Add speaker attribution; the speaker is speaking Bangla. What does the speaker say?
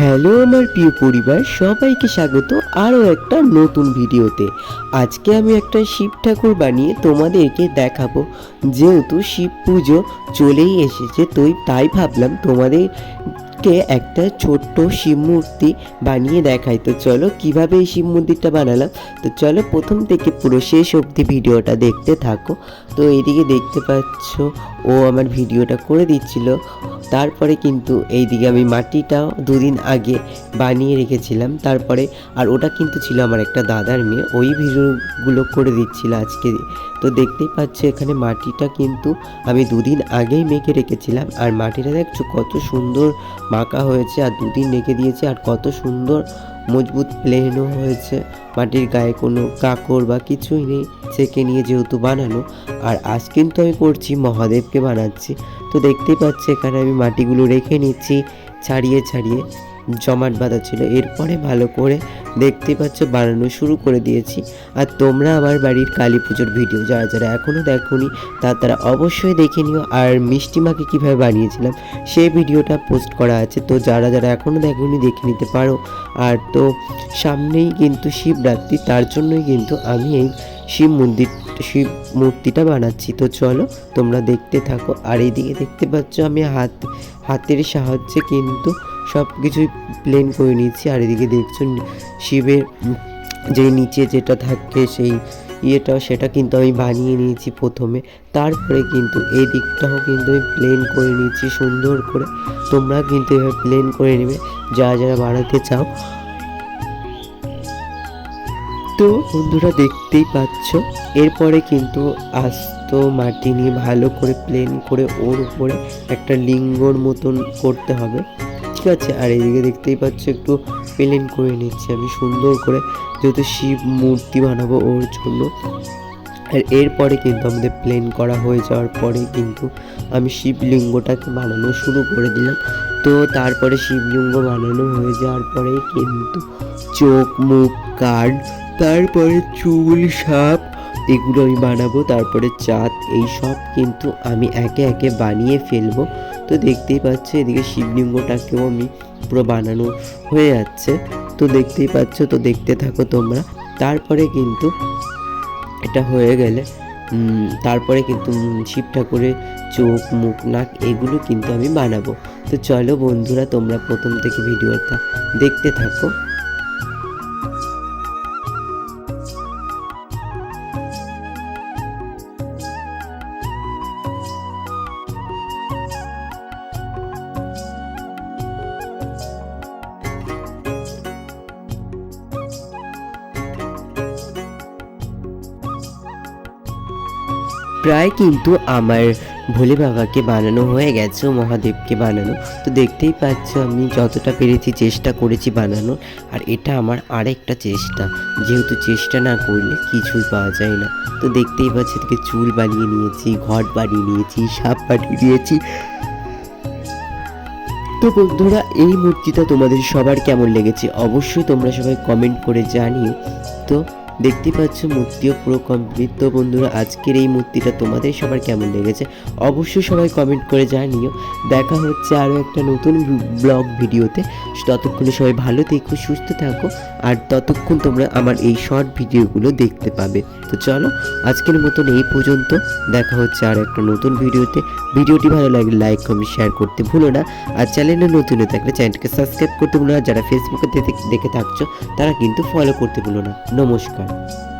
Speaker 1: হ্যালো আমার প্রিয় পরিবার, সবাইকে স্বাগত আরও একটা নতুন ভিডিওতে। আজকে আমি একটা শিব ঠাকুর বানিয়ে তোমাদেরকে দেখাবো। যেহেতু শিব পুজো চলেই এসেছে, তো তাই ভাবলাম তোমাদেরকে একটা ছোট্ট শিব মূর্তি বানিয়ে দেখাই। তো চলো কীভাবে এই শিব মূর্তিটা বানালাম? তো চলো প্রথম থেকে পুরো শেষ অবধি ভিডিওটা দেখতে থাকো। তো এইদিকে দেখতে পাচ্ছ, ও আমার ভিডিওটা করে দিচ্ছিল। তারপরে কিন্তু এইদিকে আমি মাটিটাও দুদিন আগে বানিয়ে রেখেছিলাম। তারপরে আর ওটা কিন্তু ছিল আমার একটা দাদার মেয়ে, ওই ভিডিওগুলো করে দিচ্ছিল আজকে। তো দেখতেই পাচ্ছ এখানে মাটিটা কিন্তু আমি দুদিন আগেই মেখে রেখেছিলাম। আর মাটিটা দেখছ কত সুন্দর মাখা হয়েছে আর দুদিন রেখে দিয়েছে আর কত সুন্দর মজবুত প্লেনও হয়েছে। মাটির গায়ে কোনো কাকড় বা কিছুই নেই ছেঁকে নিয়ে যেহেতু বানানো। আর আজ কিন্তু আমি করছি মহাদেবকে বানাচ্ছি। তো দেখতেই পাচ্ছি, এখানে আমি মাটিগুলো রেখে নিচ্ছি, ছাড়িয়ে ছাড়িয়ে। জমাট বাঁধা ছিল, এরপরে ভালো করে দেখতে পাচ্ছ, বানানো শুরু করে দিয়েছি। আর তোমরা আমার বাড়ির কালী পুজোর ভিডিও যারা যারা এখনও দেখোনি, তা তারা অবশ্যই দেখে নিও। আর মিষ্টি মাকে কীভাবে বানিয়েছিলাম সেই ভিডিওটা পোস্ট করা আছে। তো যারা যারা এখনও দেখোনি, দেখে নিতে পারো। আর তো সামনেই কিন্তু শিবরাত্রি, তার জন্যই কিন্তু আমি এই শিব মন্দির, শিব মূর্তিটা বানাচ্ছি। তো চলো, তোমরা দেখতে থাকো। আর এইদিকে দেখতে পাচ্ছ, আমি হাত, হাতের সাহায্যে কিন্তু সব কিছুই প্লেন করে নিচ্ছি আর এদিকে দেখছ শিবের যে নিচে যেটা থাকে সেই ইয়েটা, সেটা কিন্তু আমি বানিয়ে নিয়েছি প্রথমে। তারপরে কিন্তু এই দিকটাও কিন্তু আমি প্লেন করে নিয়েছি, সুন্দর করে। তোমরা কিন্তু এভাবে প্লেন করে নেবে, যারা যারা বানাতে চাও। তো বন্ধুরা দেখতেই পাচ্ছ, এরপরে কিন্তু আস্ত মাটি নিয়ে ভালো করে প্লেন করে ওর উপরে একটা লিঙ্গর মতন করতে হবে। ঠিক আছে আর এদিকে দেখতেই পাচ্ছ একটু প্লেন করে নিচ্ছি আমি, সুন্দর করে যেহেতু শিব মূর্তি বানাবো ওর জন্য। আর এরপরে কিন্তু আমাদের প্লেন করা হয়ে যাওয়ার পরে কিন্তু আমি শিবলিঙ্গটাকে বানানো শুরু করে দিলাম। তো তারপরে শিবলিঙ্গ বানানো হয়ে যাওয়ার পরে কিন্তু চোখ, মুখ, কান, তারপরে চুল, সাপ এগুলো আমি বানাবো। তারপরে চাঁদ, এই সব কিন্তু আমি একে একে বানিয়ে ফেলব। তো দেখতেই পাচ্ছ, এদিকে শিবলিঙ্গটাকেও আমি পুরো বানানো হয়ে যাচ্ছে। তো দেখতেই পাচ্ছ, তো দেখতে থাকো তোমরা। তারপরে কিন্তু এটা হয়ে গেলে তারপরে কিন্তু শিব ঠাকুরের চোখ, মুখ, নাক, এগুলো কিন্তু আমি বানাবো। তো চলো বন্ধুরা, তোমরা প্রথম থেকে ভিডিওটা দেখতে থাকো। প্রায় কিন্তু আমার ভোলে বাবাকে বানানো হয়ে গেছে মহাদেবকে বানানো। তো দেখতেই পাচ্ছ আমি যতটা পেরেছি চেষ্টা করেছি বানানোর, আর এটা আমার আরেকটা চেষ্টা। যেহেতু চেষ্টা না করলে কিছুই পাওয়া যায় না। তো দেখতেই পাচ্ছি এদিকে চুল বানিয়ে নিয়েছি ঘট বানিয়ে নিয়েছি, সাপ বানিয়ে নিয়েছি। তো বন্ধুরা, এই মূর্তিটা তোমাদের সবার কেমন লেগেছে? অবশ্যই তোমরা সবাই কমেন্ট করে জানিও। তো দেখতে পাচ্ছ মূর্তিও পুরো কমপ্লিট তো বন্ধুরা, আজকের এই মূর্তিটা তোমাদের সবার কেমন লেগেছে অবশ্যই সবাই কমেন্ট করে জানিও। দেখা হচ্ছে আরও একটা নতুন ব্লগ ভিডিওতে। ততক্ষণে সবাই ভালো থেকো, সুস্থ থাকো, আর ততক্ষণ তোমরা আমার এই শর্ট ভিডিওগুলো দেখতে পাবে। তো চলো, আজকের মতন এই পর্যন্ত। দেখা হচ্ছে আর একটা নতুন ভিডিওতে। ভিডিওটি ভালো লাগলে লাইক কমেন্ট শেয়ার করতে ভুলো না। আর চ্যানেলে নতুন হয়ে থাকলে চ্যানেলকে সাবস্ক্রাইব করতে ভুলো না। যারা ফেসবুকে দেখে থাকছো, তারা কিন্তু ফলো করতে ভুলো না। নমস্কার। Thank you.